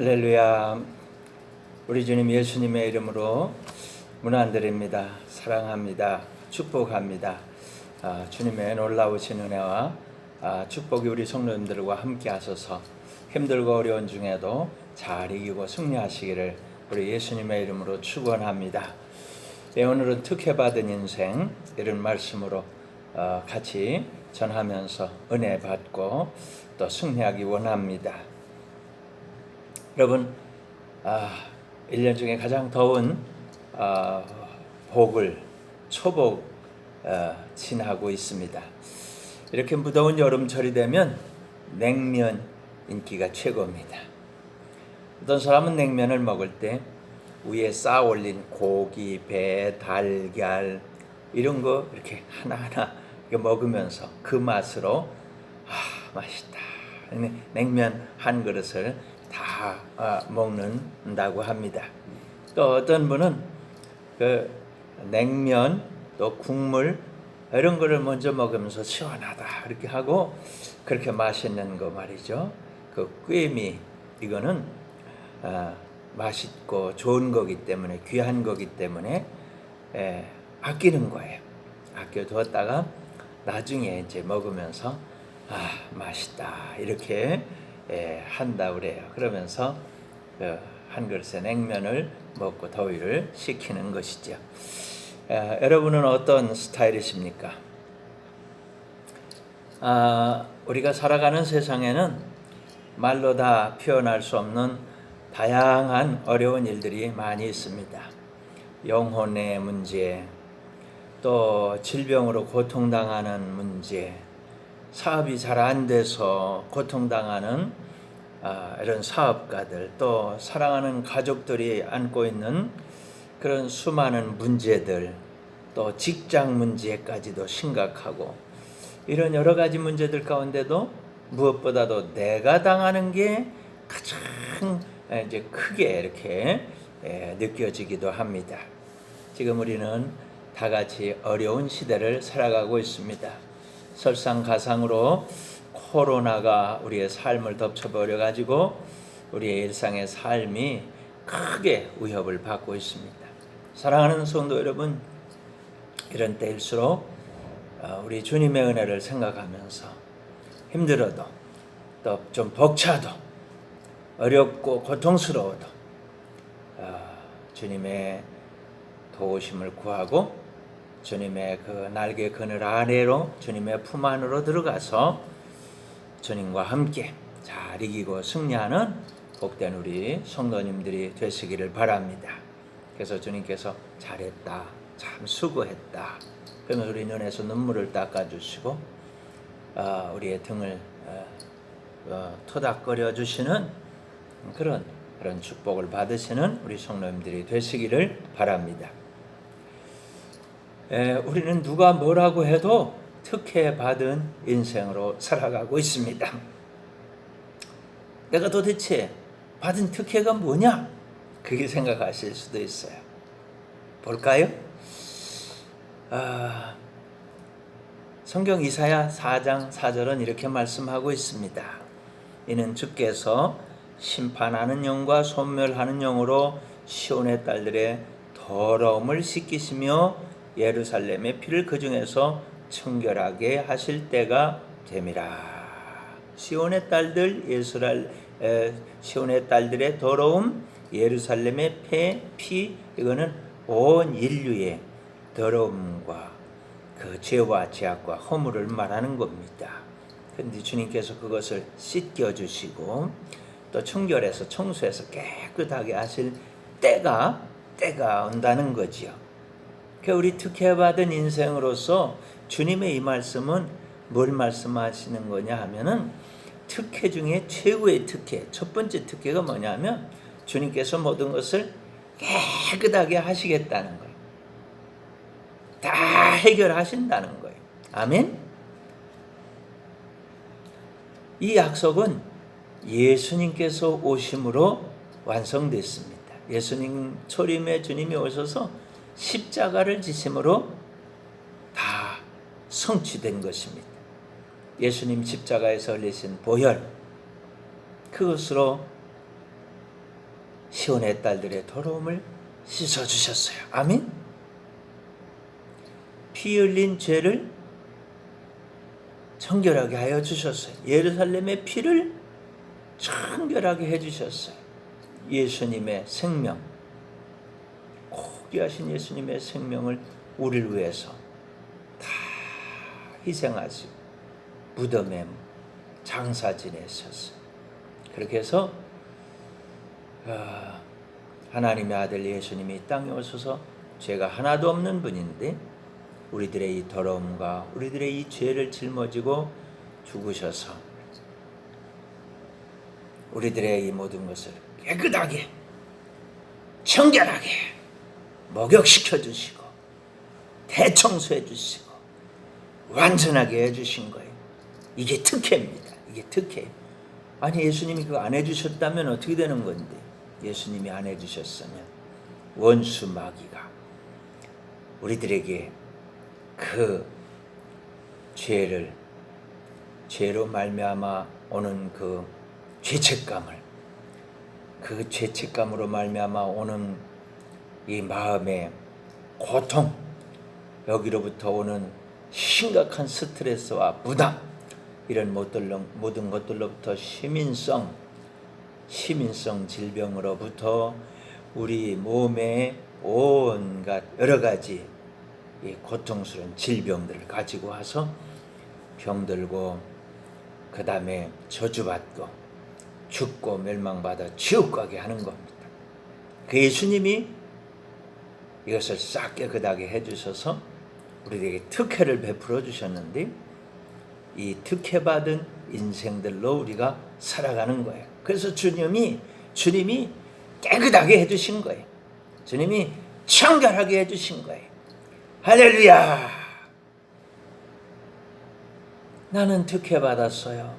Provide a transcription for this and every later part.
할렐루야. 우리 주님 예수님의 이름으로 문안드립니다. 사랑합니다. 축복합니다. 아, 주님의 놀라우신 은혜와 아, 축복이 우리 성도님들과 함께 하소서 힘들고 어려운 중에도 잘 이기고 승리하시기를 우리 예수님의 이름으로 축원합니다. 예, 오늘은 특혜받은 인생 이런 말씀으로 어, 같이 전하면서 은혜 받고 또 승리하기 원합니다. 여러분, 아, 1년 중에 가장 더운 아, 복을 초복 어, 지나고 있습니다. 이렇게 무더운 여름철이 되면 냉면 인기가 최고입니다. 어떤 사람은 냉면을 먹을 때 위에 쌓아 올린 고기, 배, 달걀 이런 거 이렇게 하나하나 먹으면서 그 맛으로 아 맛있다. 냉면 한 그릇을 다 아, 먹는다고 합니다. 또 어떤 분은 그 냉면 또 국물 이런 거를 먼저 먹으면서 시원하다 이렇게 하고 그렇게 맛있는 거 말이죠. 그 꿰미 이거는 아, 맛있고 좋은 거기 때문에 귀한 거기 때문에 에, 아끼는 거예요. 아껴두었다가 나중에 이제 먹으면서 아 맛있다 이렇게 예, 한다 그래요. 그러면서 그 한 그릇의 냉면을 먹고 더위를 식히는 것이죠. 에, 여러분은 어떤 스타일이십니까? 아, 우리가 살아가는 세상에는 말로 다 표현할 수 없는 다양한 어려운 일들이 많이 있습니다. 영혼의 문제, 또 질병으로 고통당하는 문제, 사업이 잘 안 돼서 고통당하는 아, 이런 사업가들, 또 사랑하는 가족들이 안고 있는 그런 수많은 문제들, 또 직장 문제까지도 심각하고 이런 여러 가지 문제들 가운데도 무엇보다도 내가 당하는 게 가장 이제 크게 이렇게 느껴지기도 합니다. 지금 우리는 다 같이 어려운 시대를 살아가고 있습니다. 설상가상으로 코로나가 우리의 삶을 덮쳐버려 가지고 우리의 일상의 삶이 크게 위협을 받고 있습니다. 사랑하는 성도 여러분, 이런 때일수록 어, 우리 주님의 은혜를 생각하면서 힘들어도 또 좀 벅차도 어렵고 고통스러워도 어, 주님의 도우심을 구하고 주님의 그 날개 그늘 아래로 주님의 품 안으로 들어가서 주님과 함께 잘 이기고 승리하는 복된 우리 성도님들이 되시기를 바랍니다. 그래서 주님께서 잘했다, 참 수고했다. 그러면 우리 눈에서 눈물을 닦아주시고 어, 우리의 등을 어, 어, 토닥거려 주시는 그런 그런 축복을 받으시는 우리 성도님들이 되시기를 바랍니다. 에, 우리는 누가 뭐라고 해도 특혜 받은 인생으로 살아가고 있습니다. 내가 도대체 받은 특혜가 뭐냐? 그게 생각하실 수도 있어요. 볼까요? 아, 성경 이사야 4장 4절은 이렇게 말씀하고 있습니다. 이는 주께서 심판하는 영과 소멸하는 영으로 시온의 딸들의 더러움을 씻기시며 예루살렘의 피를 그 중에서 청결하게 하실 때가 됨이라. 시온의 딸들 예수랄 시온의 딸들의 더러움 예루살렘의 폐, 피 이거는 온 인류의 더러움과 그 죄와 죄악과 허물을 말하는 겁니다. 그런데 주님께서 그것을 씻겨 주시고 또 청결해서 청소해서 깨끗하게 하실 때가 때가 온다는 거지요. 그 우리 특혜받은 인생으로서 주님의 이 말씀은 뭘 말씀하시는 거냐 하면은 특혜 중에 최고의 특혜, 첫 번째 특혜가 뭐냐면 주님께서 모든 것을 깨끗하게 하시겠다는 거예요. 다 해결하신다는 거예요. 아멘? 이 약속은 예수님께서 오심으로 완성됐습니다. 예수님 초림에 주님이 오셔서 십자가를 지심으로 다 성취된 것입니다. 예수님 십자가에서 흘리신 보혈 그것으로 시온의 딸들의 더러움을 씻어 주셨어요. 아멘. 피 흘린 죄를 청결하게 하여 주셨어요. 예루살렘의 피를 청결하게 해 주셨어요. 예수님의 생명, 고귀하신 예수님의 생명을 우리를 위해서 다 희생하시고 무덤에 장사 지내셨어요. 그렇게 해서 아, 하나님의 아들 예수님이 이 땅에 오셔서 죄가 하나도 없는 분인데 우리들의 이 더러움과 우리들의 이 죄를 짊어지고 죽으셔서 우리들의 이 모든 것을 깨끗하게 청결하게 목욕시켜 주시고 대청소해 주시고 완전하게 해 주신 거예요. 이게 특혜입니다. 이게 특혜. 아니 예수님이 그거 안 해주셨다면 어떻게 되는 건데 예수님이 안 해주셨으면 원수 마귀가 우리들에게 그 죄를 죄로 말미암아 오는 그 죄책감을 그 죄책감으로 말미암아 오는 이 마음의 고통 여기로부터 오는 심각한 스트레스와 부담 이런 모든 것들로부터 시민성 시민성 질병으로부터 우리 몸에 온갖 여러 가지 이 고통스러운 질병들을 가지고 와서 병들고 그 다음에 저주받고 죽고 멸망받아 지옥 가게 하는 겁니다. 그 예수님이 이것을 싹 깨끗하게 해주셔서 우리에게 특혜를 베풀어 주셨는데 이 특혜 받은 인생들로 우리가 살아가는 거예요. 그래서 주님이 주님이 깨끗하게 해주신 거예요. 주님이 청결하게 해주신 거예요. 할렐루야! 나는 특혜 받았어요.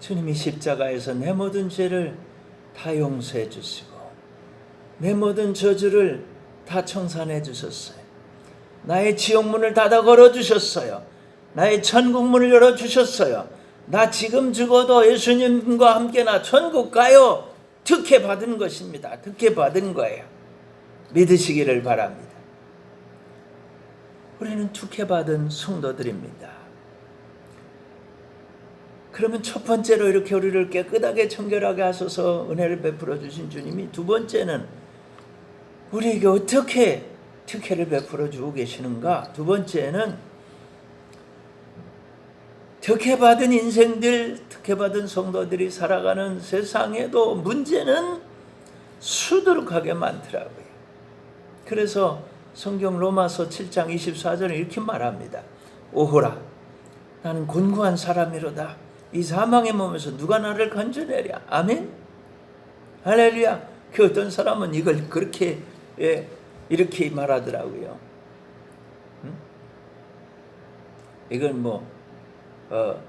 주님이 십자가에서 내 모든 죄를 다 용서해 주시고, 내 모든 저주를 다 청산해 주셨어요. 나의 지옥문을 닫아 걸어 주셨어요. 나의 천국문을 열어 주셨어요. 나 지금 죽어도 예수님과 함께 나 천국 가요. 특혜 받은 것입니다. 특혜 받은 거예요. 믿으시기를 바랍니다. 우리는 특혜 받은 성도들입니다. 그러면 첫 번째로 이렇게 우리를 깨끗하게 청결하게 하셔서 은혜를 베풀어 주신 주님이 두 번째는 우리에게 어떻게 특혜를 베풀어 주고 계시는가? 두 번째는 특혜받은 인생들, 특혜받은 성도들이 살아가는 세상에도 문제는 수두룩하게 많더라고요. 그래서 성경 로마서 7장 24절에 이렇게 말합니다. 오호라, 나는 곤고한 사람이로다. 이 사망의 몸에서 누가 나를 건져내랴. 아멘? 할렐루야. 그 어떤 사람은 이걸 그렇게, 예, 이렇게 말하더라고요. 응? 이건 뭐, 어,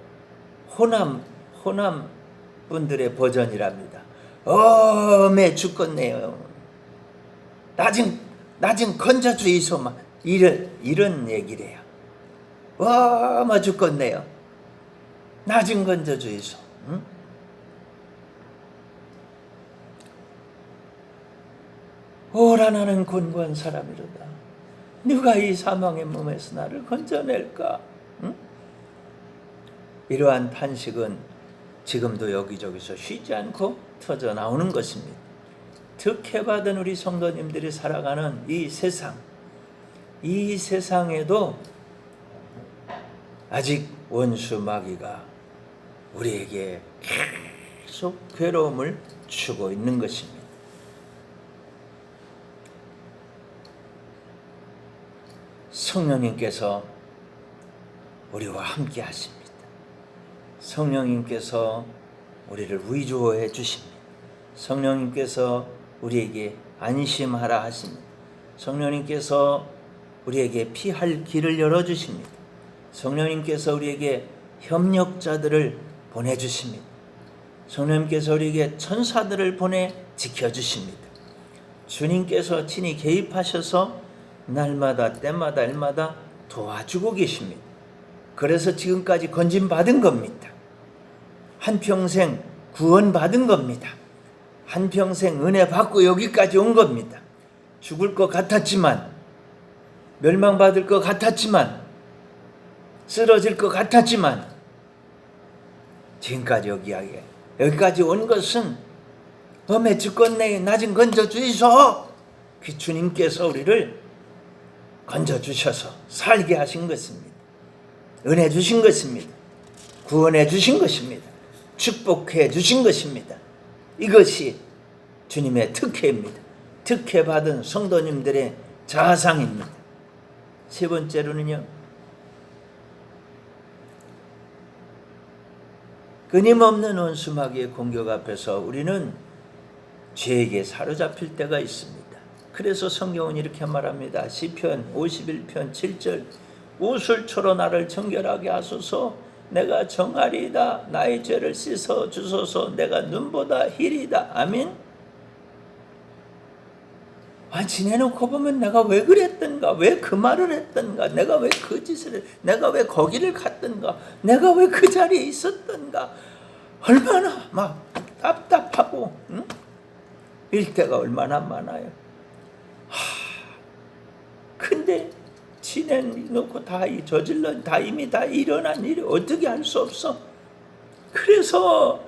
호남, 호남 분들의 버전이랍니다. 어매 죽겠네요. 나중, 나중 건져 주이소마. 이런, 이런 얘기래요. 어마 죽겠네요. 나중 건져 주이소. 응? 오라 나는 곤고한 사람이로다. 누가 이 사망의 몸에서 나를 건져낼까? 응? 이러한 탄식은 지금도 여기저기서 쉬지 않고 터져 나오는 것입니다. 특혜받은 우리 성도님들이 살아가는 이 세상, 이 세상에도 아직 원수 마귀가 우리에게 계속 괴로움을 주고 있는 것입니다. 성령님께서 우리와 함께 하십니다. 성령님께서 우리를 위로해 주십니다. 성령님께서 우리에게 안심하라 하십니다. 성령님께서 우리에게 피할 길을 열어 주십니다. 성령님께서 우리에게 협력자들을 보내 주십니다. 성령님께서 우리에게 천사들을 보내 지켜 주십니다. 주님께서 친히 개입하셔서 날마다 때마다 일마다 도와주고 계십니다. 그래서 지금까지 건진 받은 겁니다. 한평생 구원 받은 겁니다. 한평생 은혜 받고 여기까지 온 겁니다. 죽을 것 같았지만 멸망받을 것 같았지만 쓰러질 것 같았지만 지금까지 여기하게 여기까지 온 것은 범의 주권 내에 낮은 건져 주이소 그 주님께서 우리를 건져 주셔서 살게 하신 것입니다. 은혜 주신 것입니다. 구원해 주신 것입니다. 축복해 주신 것입니다. 이것이 주님의 특혜입니다. 특혜 받은 성도님들의 자상입니다. 세 번째로는요. 끊임없는 원수마귀의 공격 앞에서 우리는 죄에게 사로잡힐 때가 있습니다. 그래서 성경은 이렇게 말합니다. 시편 51편 7절 우술초로 나를 정결하게 하소서. 내가 정하리이다. 나의 죄를 씻어 주소서. 내가 눈보다 희리다. 아멘. 아, 지내놓고 보면 내가 왜 그랬던가, 왜 그 말을 했던가, 내가 왜 그 짓을, 했- 내가 왜 거기를 갔던가, 내가 왜 그 자리에 있었던가, 얼마나 막 답답하고, 응? 일때가 얼마나 많아요. 하, 근데 지내놓고 다 이- 저질러, 다 이미 다 일어난 일이 어떻게 할 수 없어? 그래서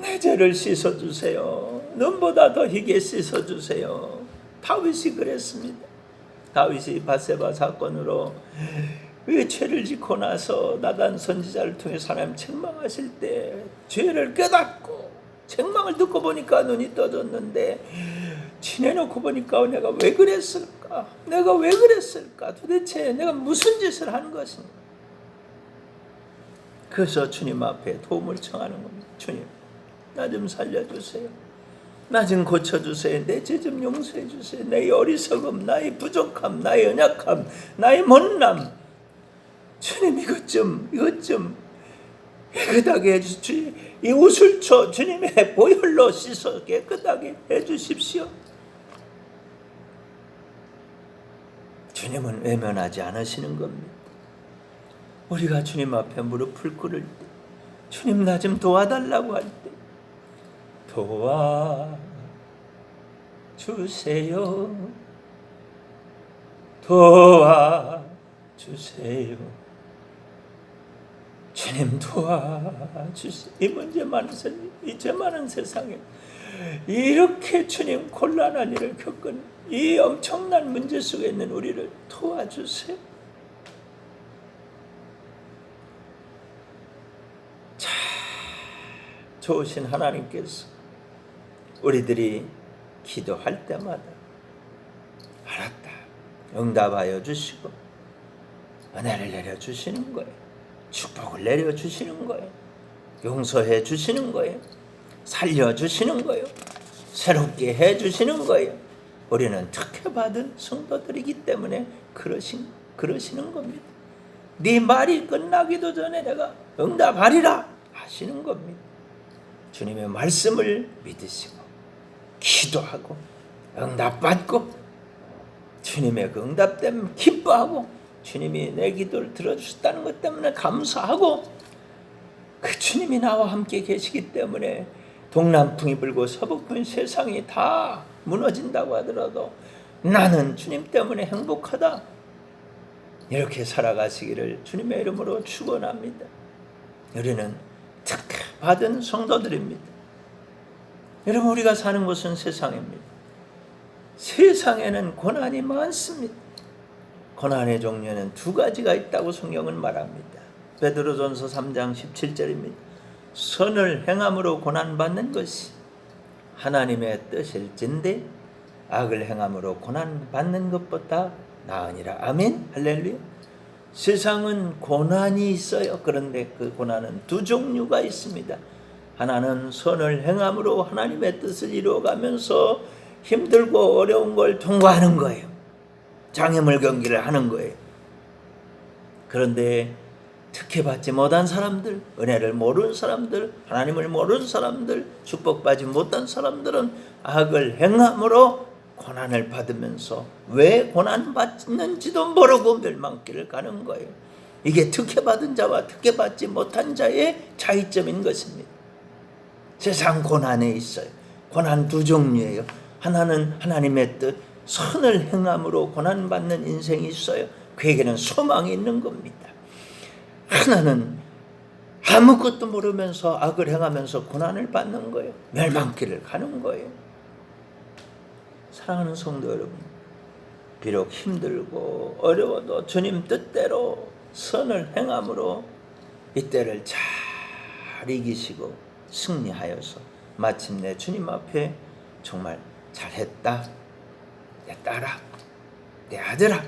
내 죄를 씻어주세요. 눈보다 더 희게 씻어주세요. 다윗이 그랬습니다. 다윗이 바세바 사건으로 그 죄를 짓고 나서 나단 선지자를 통해 사람 책망하실 때 죄를 깨닫고 책망을 듣고 보니까 눈이 떠졌는데 지내놓고 보니까 내가 왜 그랬을까? 내가 왜 그랬을까? 도대체 내가 무슨 짓을 한 것인가? 그래서 주님 앞에 도움을 청하는 겁니다. 주님, 나 좀 살려주세요. 나 좀 고쳐주세요. 내 죄 좀 용서해 주세요. 내 어리석음, 나의 부족함, 나의 연약함, 나의 못남. 주님 이것 좀, 이것 좀 깨끗하게 해주시. 이 우술초 주님의 보혈로 씻어 깨끗하게 해주십시오. 주님은 외면하지 않으시는 겁니다. 우리가 주님 앞에 무릎을 꿇을 때, 주님 나 좀 도와달라고 할 때, 도와 주세요. 도와 주세요. 주님 도와 주세요. 이 문제 많은 세, 이죄 많은 세상에 이렇게 주님 곤란한 일을 겪은 이 엄청난 문제 속에 있는 우리를 도와주세요. 자, 좋으신 하나님께서 우리들이 기도할 때마다 알았다. 응답하여 주시고 은혜를 내려 주시는 거예요. 축복을 내려 주시는 거예요. 용서해 주시는 거예요. 살려 주시는 거예요. 새롭게 해 주시는 거예요. 우리는 특혜 받은 성도들이기 때문에 그러신 그러시는 겁니다. 네 말이 끝나기도 전에 내가 응답하리라 하시는 겁니다. 주님의 말씀을 믿으시고 기도하고 응답받고 주님의 그 응답 때문에 기뻐하고 주님이 내 기도를 들어주셨다는 것 때문에 감사하고 그 주님이 나와 함께 계시기 때문에 동남풍이 불고 서북풍 세상이 다 무너진다고 하더라도 나는 주님 때문에 행복하다 이렇게 살아가시기를 주님의 이름으로 축원합니다. 우리는 특혜 받은 성도들입니다. 여러분 우리가 사는 곳은 세상입니다. 세상에는 고난이 많습니다. 고난의 종류는 두 가지가 있다고 성경은 말합니다. 베드로전서 3장 17절입니다. 선을 행함으로 고난 받는 것이 하나님의 뜻일진데 악을 행함으로 고난 받는 것보다 나으니라. 아멘. 할렐루야. 세상은 고난이 있어요. 그런데 그 고난은 두 종류가 있습니다. 하나는 선을 행함으로 하나님의 뜻을 이루어가면서 힘들고 어려운 걸 통과하는 거예요. 장애물 경기를 하는 거예요. 그런데 특혜 받지 못한 사람들, 은혜를 모르는 사람들, 하나님을 모르는 사람들, 축복받지 못한 사람들은 악을 행함으로 고난을 받으면서 왜 고난 받는지도 모르고 멸망길을 가는 거예요. 이게 특혜 받은 자와 특혜 받지 못한 자의 차이점인 것입니다. 세상 고난에 있어요. 고난 두 종류예요. 하나는 하나님의 뜻, 선을 행함으로 고난 받는 인생이 있어요. 그에게는 소망이 있는 겁니다. 하나는 아무것도 모르면서 악을 행하면서 고난을 받는 거예요. 멸망길을 가는 거예요. 사랑하는 성도 여러분, 비록 힘들고 어려워도 주님 뜻대로 선을 행함으로 이때를 잘 이기시고 승리하여서 마침내 주님 앞에 정말 잘했다, 내 딸아, 내 아들아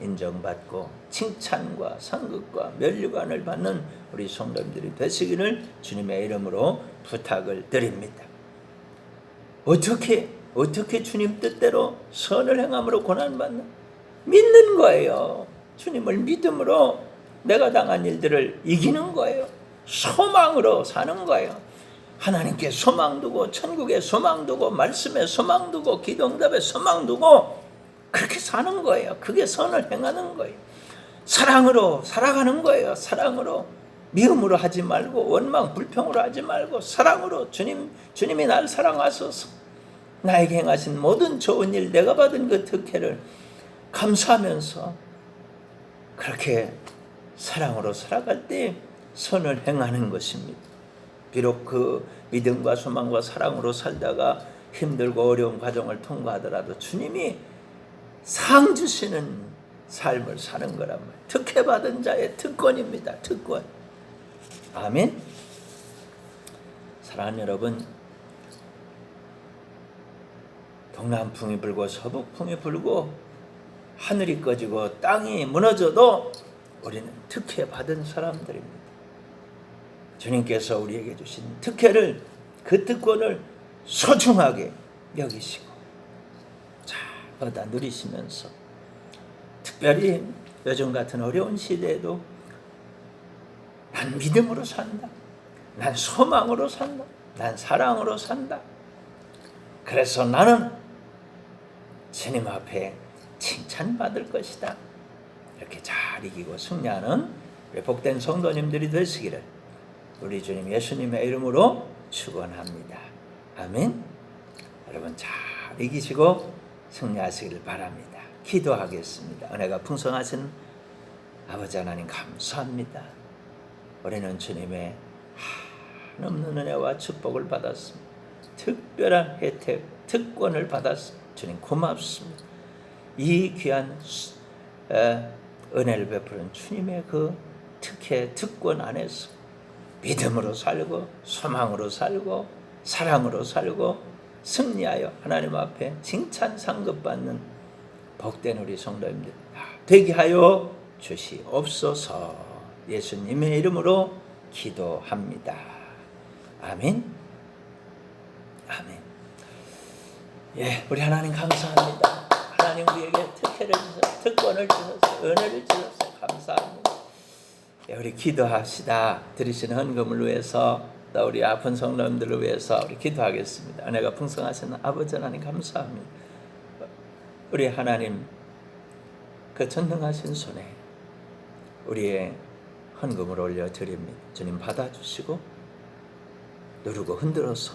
인정받고 칭찬과 상급과 면류관을 받는 우리 성도님들이 되시기를 주님의 이름으로 부탁을 드립니다. 어떻게 어떻게 주님 뜻대로 선을 행함으로 고난 받는 믿는 거예요. 주님을 믿음으로 내가 당한 일들을 이기는 거예요. 소망으로 사는 거예요. 하나님께 소망 두고 천국에 소망 두고 말씀에 소망 두고 기도응답에 소망 두고 그렇게 사는 거예요. 그게 선을 행하는 거예요. 사랑으로 살아가는 거예요. 사랑으로 미움으로 하지 말고 원망 불평으로 하지 말고 사랑으로 주님 주님이 날 사랑하소서 나에게 행하신 모든 좋은 일 내가 받은 그 특혜를 감사하면서 그렇게 사랑으로 살아갈 때 선을 행하는 것입니다. 비록 그 믿음과 소망과 사랑으로 살다가 힘들고 어려운 과정을 통과하더라도 주님이 상 주시는 삶을 사는 거란 말이에요. 특혜 받은 자의 특권입니다. 특권. 아멘. 사랑하는 여러분, 동남풍이 불고 서북풍이 불고 하늘이 꺼지고 땅이 무너져도 우리는 특혜 받은 사람들입니다. 주님께서 우리에게 주신 특혜를 그 특권을 소중하게 여기시고 잘 받아 누리시면서 특별히 요즘 같은 어려운 시대에도 난 믿음으로 산다. 난 소망으로 산다. 난 사랑으로 산다. 그래서 나는 주님 앞에 칭찬받을 것이다. 이렇게 잘 이기고 승리하는 우리 복된 성도님들이 되시기를 우리 주님 예수님의 이름으로 축원합니다. 아멘. 여러분 잘 이기시고 승리하시기를 바랍니다. 기도하겠습니다. 은혜가 풍성하신 아버지 하나님 감사합니다. 우리는 주님의 한없는 은혜와 축복을 받았습니다. 특별한 혜택, 특권을 받았습니다. 주님 고맙습니다. 이 귀한 은혜를 베푸는 주님의 그 특혜, 특권 안에서 믿음으로 살고 소망으로 살고 사랑으로 살고 승리하여 하나님 앞에 칭찬 상급받는 복된 우리 성도님들 되게 하여 주시옵소서 예수님의 이름으로 기도합니다. 아멘. 아멘. 예, 우리 하나님 감사합니다. 하나님 우리에게 특혜를 주셔서 특권을 주셔서 은혜를 주셔서 감사합니다. 예, 우리 기도합시다. 드리시는 헌금을 위해서 또 우리 아픈 성도님들을 위해서 우리 기도하겠습니다. 은혜가 풍성하신 아버지 하나님 감사합니다. 우리 하나님 그 전능하신 손에 우리의 헌금을 올려 드립니다. 주님 받아주시고 누르고 흔들어서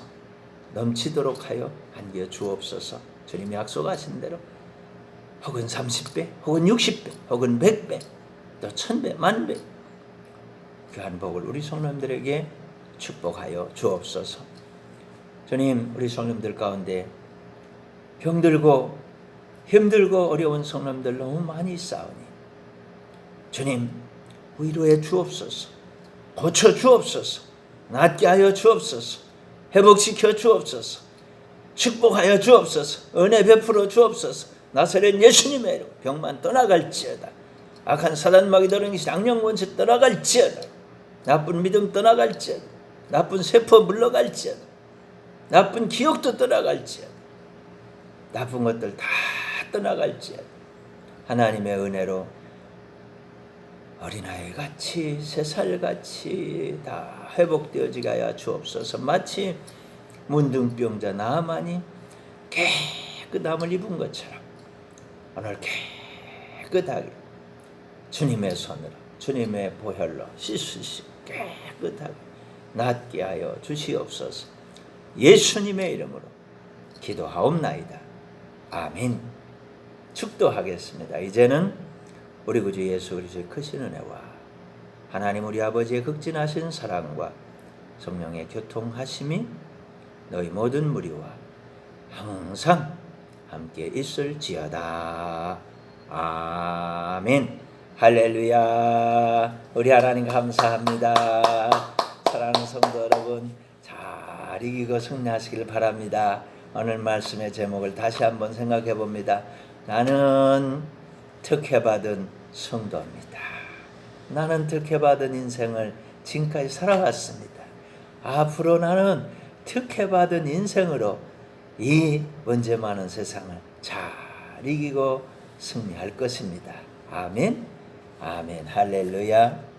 넘치도록 하여 안겨 주옵소서. 주님 약속하신 대로 혹은 30배, 혹은 60배, 혹은 100배, 또 1000배, 만배 귀한 복을 우리 성도님들에게 축복하여 주옵소서. 주님, 우리 성도님들 가운데 병들고 힘들고 어려운 성도님들 너무 많이 싸우니 주님 위로해 주옵소서. 고쳐 주옵소서. 낫게 하여 주옵소서. 회복시켜 주옵소서. 축복하여 주옵소서. 은혜 베풀어 주옵소서. 나사렛 예수님의 이름 병만 떠나갈지어다. 악한 사단 마귀들은 악령 권세 떠나갈지어다. 나쁜 믿음 떠나갈지어다. 나쁜 세포 물러갈지어다. 나쁜 기억도 떠나갈지어다. 나쁜 것들 다 떠나갈지어다. 하나님의 은혜로 어린아이 같이 세 살 같이 다 회복되어지게 하여 주옵소서. 마치 문둥병자 나만이 깨끗함을 입은 것처럼 오늘 깨끗하게 주님의 손으로 주님의 보혈로 씻으시 깨끗하게 낫게 하여 주시옵소서. 예수님의 이름으로 기도하옵나이다. 아멘. 축도하겠습니다. 이제는 우리 구주 예수 그리스도의 크신 은혜와 하나님 우리 아버지의 극진하신 사랑과 성령의 교통하심이 너희 모든 무리와 항상 함께 있을지어다. 아멘. 할렐루야. 우리 하나님 감사합니다. 사랑하는 성도 여러분, 잘 이기고 승리하시길 바랍니다. 오늘 말씀의 제목을 다시 한번 생각해 봅니다. 나는 특혜받은 성도입니다. 나는 특혜받은 인생을 지금까지 살아왔습니다. 앞으로 나는 특혜받은 인생으로 이 문제 많은 세상을 잘 이기고 승리할 것입니다. 아멘. 아멘. 할렐루야.